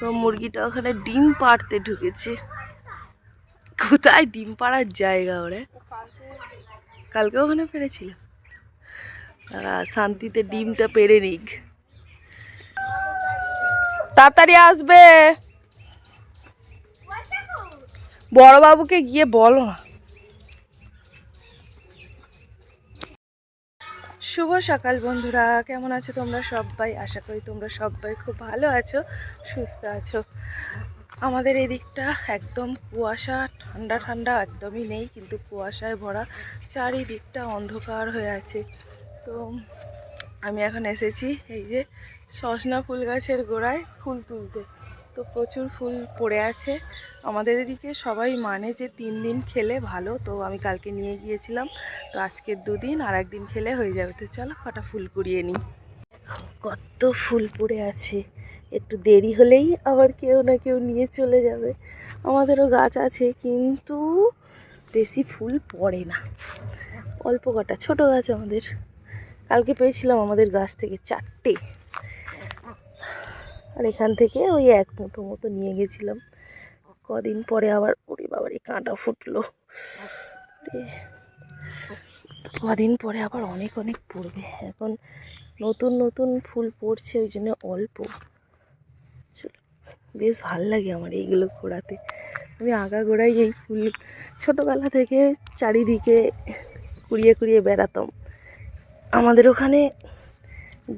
তো মুরগিটা ওখানে ডিম পাড়তে ঢুকেছে। কোথায় ডিম পাড়ার জায়গা ওরে? কালকে ওখানে পেরেছিল। শান্তিতে ডিমটা পেরে নিক। তাড়াতাড়ি আসবে। বড়বাবুকে গিয়ে বলো না। শুভ সকাল বন্ধুরা। কেমন আছো তোমরা সবাই? আশা করি তোমরা সবাই খুব ভালো আছো, সুস্থ আছো। আমাদের এদিকটা একদম কুয়াশা, ঠান্ডা ঠান্ডা একদমই নেই, কিন্তু কুয়াশায় ভরা চারিদিকটা অন্ধকার হয়ে আছে। তো আমি এখন এসেছি এই যে সজনা ফুল গাছের গোড়ায় ফুল তুলতে। তো প্রচুর ফুল পড়ে আছে। আমাদের এদিকে সবাই মানে যে তিন দিন খেলে ভালো, তো আমি কালকে নিয়ে গিয়েছিলাম। তো আজকের দুদিন, আর একদিন খেলে হয়ে যাবে। তো চলো, কটা ফুল কুড়িয়ে নিই। কত ফুল পড়ে আছে। একটু দেরি হলেই আবার কেউ না কেউ নিয়ে চলে যাবে। আমাদেরও গাছ আছে, কিন্তু বেশি ফুল পড়ে না। অল্প কটা, ছোট গাছ আমাদের। কালকে পেয়েছিলাম আমাদের গাছ থেকে চারটে। আর এখান থেকে ওই এক মুঠো মতো নিয়ে গেছিলাম। কদিন পরে আবার ওরে বাবার এই কাঁটা ফুটলো। কদিন পরে আবার অনেক অনেক পড়বে। এখন নতুন নতুন ফুল পড়ছে, ওই জন্য অল্প। বেশ ভালো লাগে আমার এইগুলো ঘোরাতে। আমি আগাগোড়াই এই ফুল ছোটোবেলা থেকে চারিদিকে কুড়িয়ে কুড়িয়ে বেড়াতাম। আমাদের ওখানে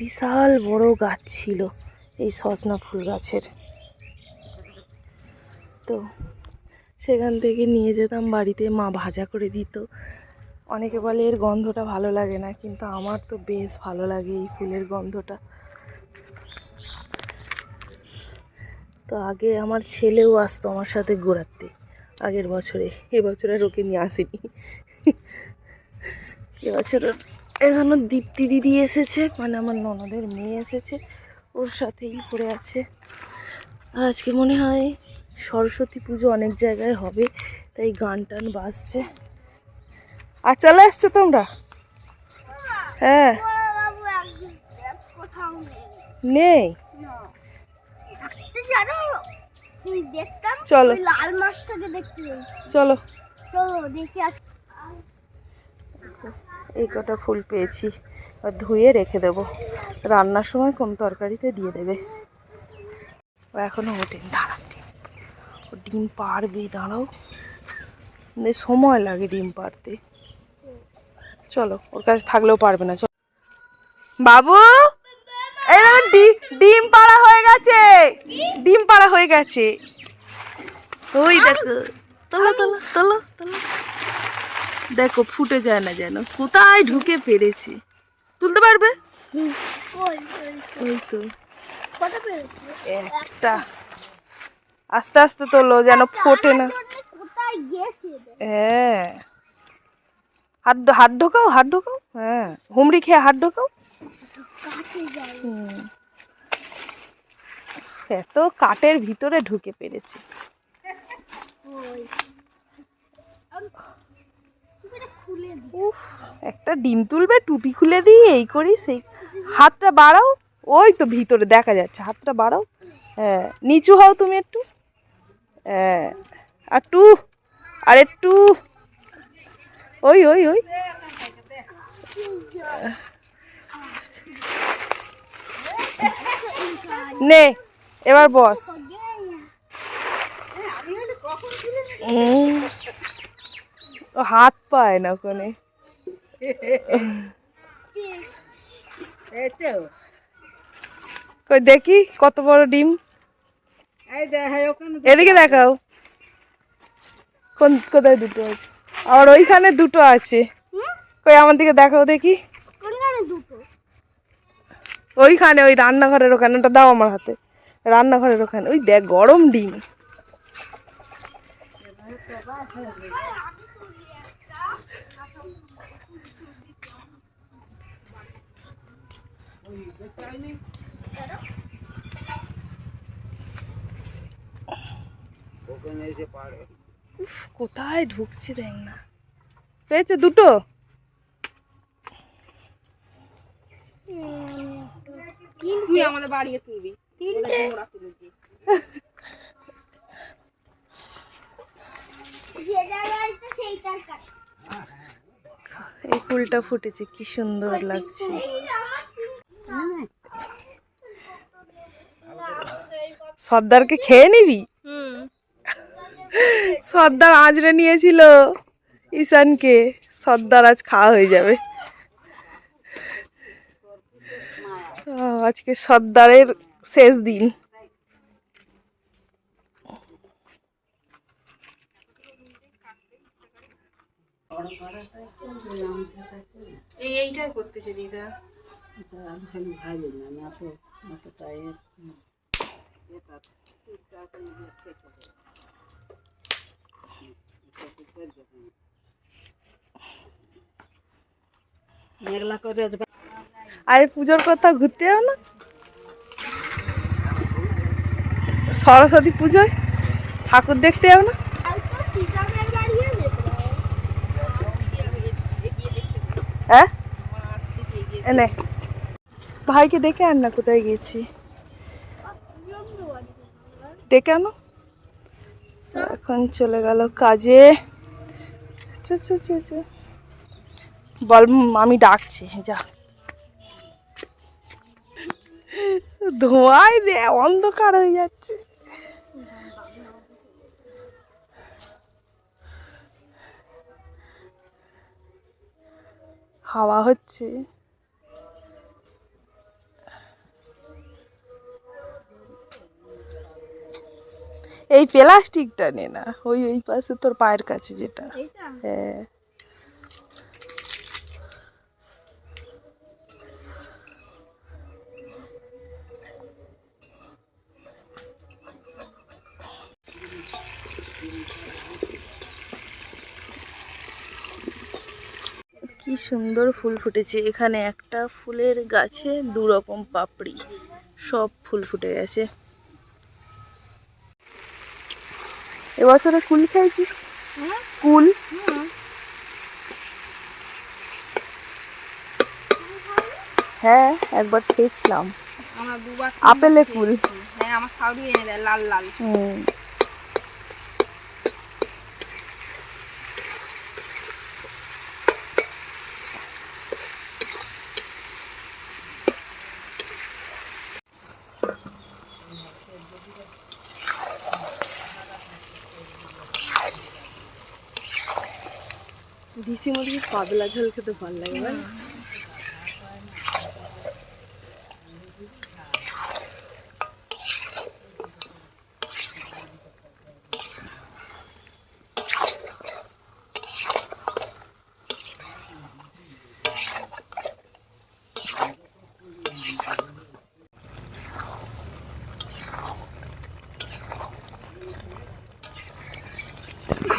বিশাল বড় গাছ ছিল। এই সজনা ফুল গাছের। তো সেখান থেকে নিয়ে যেতাম বাড়িতে, মা ভাজা করে দিত। অনেকে বলে এর গন্ধটা ভালো লাগে না, কিন্তু আমার তো বেশ ভালো লাগে এই ফুলের গন্ধটা। তো আগে আমার ছেলেও আসতো আমার সাথে ঘোরাতে, আগের বছরে। এবছর আর ওকে নিয়ে আসিনি। এবছর এখনও দীপ্তি দিদি এসেছে মানে আমার ননদের মেয়ে এসেছে। ওর সাথেই পড়ে আছে। আর আজকে মনে হয় সরস্বতী পুজো অনেক জায়গায় হবে তাই গান টান বাজছে। আর চলে এসছো তোমরা? হ্যাঁ। নেই? চলো। লাল মাছটাকে দেখতে চলো। চলো দেখে আসি এই কটা ফুল পেয়েছি। ধুয়ে রেখে দেব। রান্নার সময় কোন তরকারিতে দিয়ে দেবে। ও এখনও ওঠেন দাঁড়ান ডিম। ও ডিম পারবে দাঁড়াও। সময় লাগে ডিম পারতে চলো, ওর কাছে থাকলেও পারবে না, চলো। বাবু! ডিম পাড়া হয়ে গেছে। ডিম পাড়া হয়ে গেছে। ওই দেখো, তোলো তোলো তোলো তোলো। দেখো, ফুটে যায় না যেন। কোথায় ঢুকে পেরেছে। তুলতে পারবে? ওই তো। একটা। আস্তে আস্তে তোলো যেন ফোটে না? হ্যাঁ। হাত হাত ঢোকাও হাত ঢোকাও। হ্যাঁ হুমড়ি খেয়ে হাত ঢোকাও। এত কাটের ভিতরে ঢুকে পেরেছে ওই আমি- তুমি এটা খুলে দি উফ একটা ডিম তুলবে টুপি খুলে দিই এই করি সেই হাতটা বাড়াও ওই তো ভিতরে দেখা যাচ্ছে হাতটা বাড়াও। হ্যাঁ নিচু হও তুমি একটু। হ্যাঁ আর টু আর একটু। ওই ওই ওই। নে এবার বস। হাত পায় না ওখানে তো। কই দেখি কত বড় ডিম। এই দেখ ওখানে এদিকে দেখাও। কোন কোথায় দুটো? আছে আর ওইখানে দুটো আছে। কই আমার দিকে দেখাও দেখি। দুটো? ওইখানে ওই রান্নাঘরের ওখানে। ওটা দাও আমার হাতে। রান্নাঘরের ওখানে। ওই দেখ গরম ডিম। উফ, কোথায় ঢুকছে দেখ না। পেয়েছে দুটো? তুই আমাদের বাড়িয়ে তুলবি। তিনটে। এই ফুলটা ফুটেছে কি সুন্দর লাগছে। সর্দারকে খেয়ে নিবি? সর্দার আজরে নিয়েছিল ঈশানকে। সর্দার আজ খাওয়া হয়ে যাবে। আজকে সর্দারের শেষ দিন। এই এইটাই করতেছে দিদা। মেঘলা করে আরে পুজোর কথা ঘুরতে যাও না। সরস্বতী পুজোয় ঠাকুর দেখতে যাও না। হ্যাঁ? ভাইকে ডেকে আন না কোথায় গেছি ডেকে আনো এখন চলে গেল কাজে। বল আমি ডাকছি, যা। ধোঁয়ায় দে, অন্ধকার হয়ে যাচ্ছে। হাওয়া হচ্ছে। এই প্লাস্টিকটা নে না ওই ওই পাশে তোর পায়ের কাছে যেটা। হ্যাঁ। কি সুন্দর ফুল ফুটেছে। এখানে একটা ফুলের গাছে দু রকম পাপড়ি সব ফুল ফুটে গেছে। এবছরে কুল খেয়েছিস? কুল? হ্যাঁ একবার খেয়েছিলাম। আপেলে কুল। হ্যাঁ আমার সাউরি এনে দেয় লাল লাল। হুম। দিশি মুরগির পাতলা ঝোল খেতে ভালো লাগে বল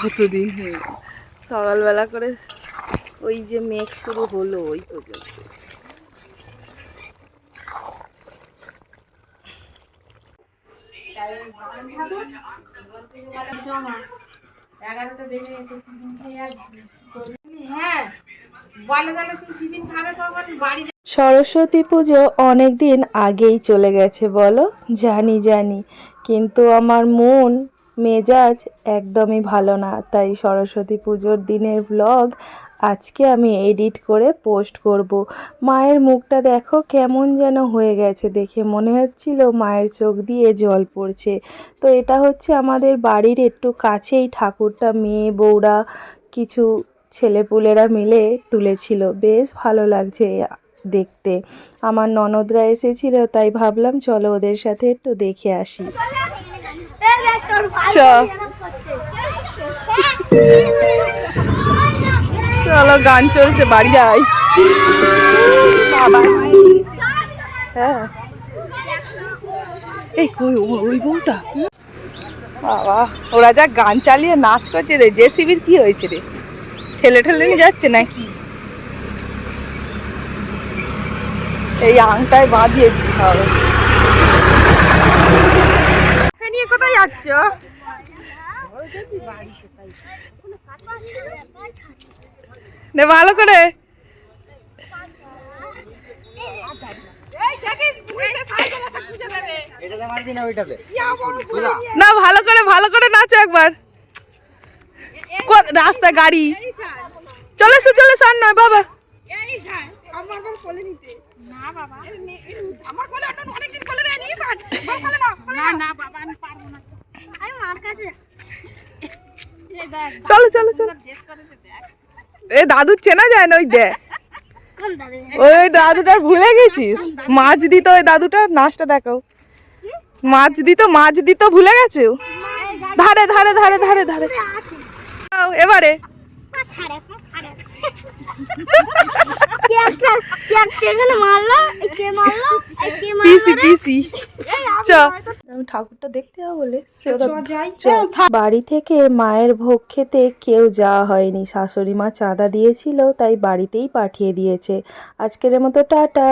কতদিন হয়ে। সকালবেলা করে ওই যে মেঘ শুরু হলো, ওই পর্যন্ত। সরস্বতী পুজো অনেক দিন আগেই চলে গেছে, বলো? জানি জানি। কিন্তু আমার মন মেজাজ একদমই ভালো না। তাই সরস্বতী পুজোর দিনের ব্লগ আজকে আমি এডিট করে পোস্ট করব। মায়ের মুখটা দেখো কেমন যেন হয়ে গেছে দেখে মনে হচ্ছিল মায়ের চোখ দিয়ে জল পড়ছে। তো এটা হচ্ছে আমাদের বাড়ির একটু কাছেই ঠাকুরটা, মেয়ে, বউরা, কিছু ছেলেপুলেরা মিলে তুলেছিল। বেশ ভালো লাগছে দেখতে। আমার ননদরা এসেছিল, তাই ভাবলাম চলো ওদের সাথে একটু দেখে আসি। চলো, গান চলছে, বাড়ি যাই। হ্যাঁ। এই কই ওই বউটা? বাবা, ওরা যা গান চালিয়ে নাচ করছে রে, জেসিবির কি হয়েছে রে? ঠেলে ঠেলে নিয়ে যাচ্ছে নাকি? এই আংটায় বাঁধিয়ে দিতে হবে। নিয়ে কোথায় যাচ্ছ? নে ভালো করে। দেখিস পুলিশে সাইকেল এসে খুঁজে দেবে এটাতে মারবি না ভালো করে ভালো করে নাচো একবার। কো- রাস্তা গাড়ি। চলে এসো চলে এসো আর নয় বাবা। এই স্যার আমার কোল কোলে নিতে না বাবা। আমার কোলে অনেকদিন কোলে দেয়নি স্যার আমার কোলে না না না বাবা আমি পারব না আমি মার কাছে এই দেখ চলো চলো চলো। এ দাদু চেনা যায় না ওই দেখ কোন ওই দাদুটা ভুলে গেছিস? মাছ দিত ওই দাদুটা নাচটা দেখাও। মাছ দিত মাছ দিত ভুলে গেছে ধারে ধারে ধারে ধারে ধারে। নাও, এবারে। আমি ঠাকুরটা দেখতে যাব বলে। বাড়ি থেকে মায়ের ভোগ খেতে কেউ যাওয়া হয়নি। শাশুড়ি মা চাঁদা দিয়েছিল তাই বাড়িতেই পাঠিয়ে দিয়েছে। আজকের মতো টাটা।